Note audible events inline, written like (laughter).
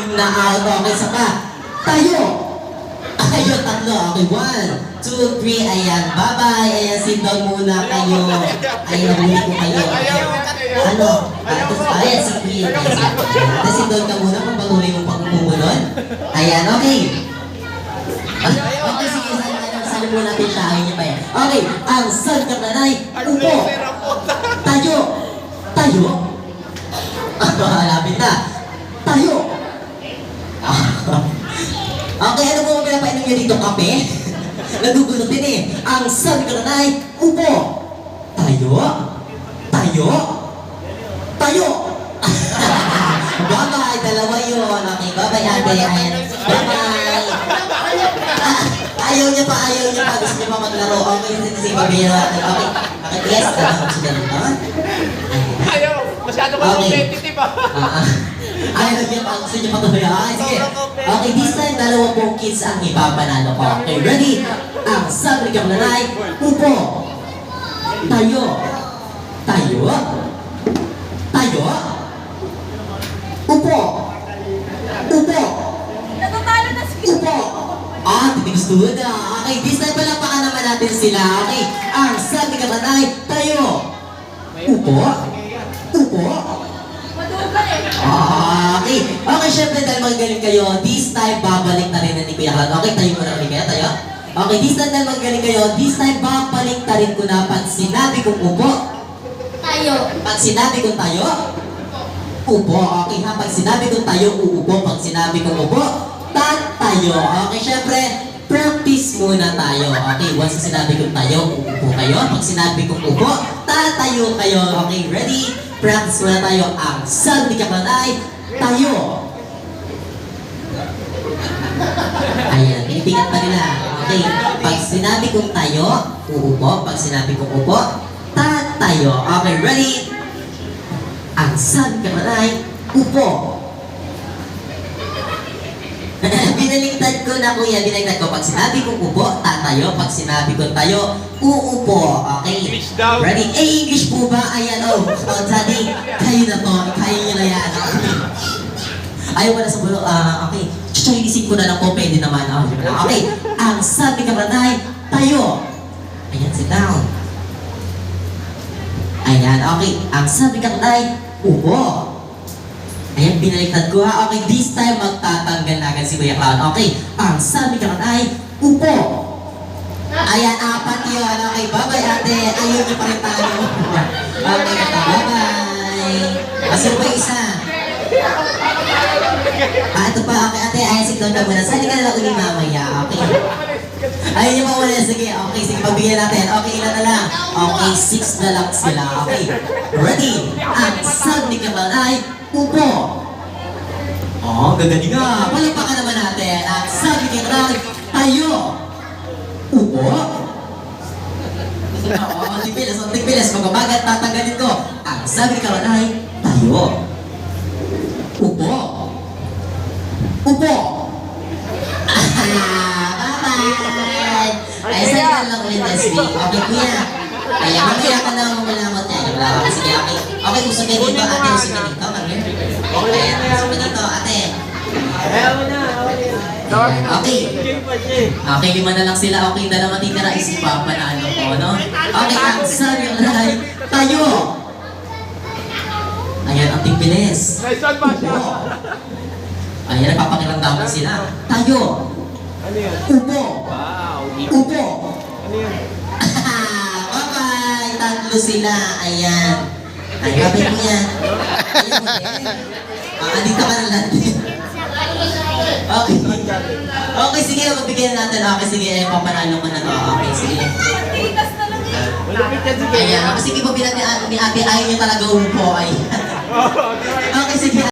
anim na out. Okay, sa pa. Tayo! Ayun, tatlo. Okay, one, two, three. Ayan, bye-bye. Ayan, sit down muna kayo. Ayan, huli ko kayo. Ano? Tapos, ayan, sige. Ayan, Tapos, sit down ka muna kung patuloy mo pang umumunod. Ayan, okay. Okay, sige. Saan muna natin siya. Ayaw niya pa yan. Okay, ang sun ka nanay. Upo. Tayo. Tayo. Malapit na. Tayo. Okay, ano po ang pinapainom niyo dito? Kape? (laughs) Nagugulot din eh. Ang sun ka nanay. Upo. Tayo. Tayo. Tayo. (laughs) Bye-bye. Dalawa yun. Okay, bye-bye ate. Ayan. Bye-bye. Ah, ayaw niya pa, ayaw niya pa. Gusto niya pa maglaro. Okay, sige, sige, pabira. Okay. Yes. Ano, gusto niya dito? Ayaw, masyado ka Okay. competitive ah. Ah, ah. ayaw niya pa. Gusto niya pa tuloy. Okay, sige. Okay, this time, dalawa pong kids ang ipapanalo ko. Okay, ready? Ang sabi kang nanay, upo. Tayo. Tayo. Tayo. Upo. Upo. Natatalo na si Upo! Ah, titigustuhan na. Okay, this time palakpakan naman natin sila. Okay, ang sabi ka nanay, tayo. Upo? Upo? Ah, okay. Okay, syempre dahil magaling kayo, this time babalik na rin na ni Kuya Klan. Okay, tayo muna ulit kaya tayo. Okay, this time dahil magaling kayo, this time babalik na rin ko na pag sinabi kong upo. Tayo. Pag sinabi kong tayo, upo. Okay ha, pag sinabi kong tayo, uupo. Pag sinabi kong upo, tatayo. Okay, syempre, practice muna tayo. Okay, once na sinabi kong tayo, uupo kayo. Pag sinabi kong upo, tatayo kayo. Okay, ready? Practice muna tayo. Ang sabi ka manay, tayo. Ayan, tinitingnan pa nila. Okay, pag sinabi kong tayo, uupo. Pag sinabi kong upo, tatayo. Okay, ready? Ang sabi ka upo. (laughs) Binaligtad ko na kuya, binaligtad ko. Pag sinabi kong upo, tatayo. Pag sinabi kong tayo, uupo. Okay? English daw. Ready? Eh, English po ba? Ayan, oh. Oh, daddy, kayo na to. Kayo na yan. Ayaw wala sa bulo. Ah, okay. Chinese ko na lang po, pwede naman. Oh, okay. Ang sabi ka manay, tayo. Ayan, sit down. Ayan, okay. Ang sabi ka manay, upo. Ayan, binaliktad ko ha. Okay, this time magtatanggal na agad si Kuya Clown. Okay, ang sabi ka ay, upo. Ayan, apat yun. Okay, bye-bye ate. Ayun niyo pa rin tayo. (laughs) Okay, bye-bye. Asan ba isa? Ah, ito pa. Okay, ate. Ayan, sit down ka muna. Sali ka na lang mamaya. Okay. Ayun yung mga wala. Sige, okay. Sige, pagbigyan natin. Okay, ilan na lang? Okay, six na lang sila. Okay. Ready? Ang sabi ka ay, upo. Oh, gagaling nga. Palakpakan naman natin. Ang sabi ka ay, tayo. Upo. Oo, tipilas, oh, tipilas. Magbabagat, tatanggalin ko. Ang sabi ka ay, tayo. Upo. Upo. Ah, bye-bye. Ay, saan ka lang ulit this week? Okay, kuya. Ay, mamaya ka na mamalamot niya. Wala ka. Sige, okay. Okay, gusto niya dito, ate. Gusto niya dito. Kami. Okay, gusto niya dito, ate. Ayaw na, Okay. Okay, lima na lang sila. Okay, dalawa titira is ipapanalo ko, no? Okay, ang sabi ng nanay, tayo! Ayan, ang Masha. Upo. Ayan, nagpapakiramdaman sila. Tayo! Ano yan? Upo! Upo! Ano? Bye-bye! Tatlo sila. Ayan. Ay, kapit mo yan. Mo din. Ah, andito ka na lang. Okay. Okay, sige. Magbigyan natin. Okay, sige. Eh, papanalo ko na to. Okay, sige. Ayan. Okay, sige. Pabilan ni, ni ate. Ayaw niya talaga upo. Ayan. Oh? Okay, sige.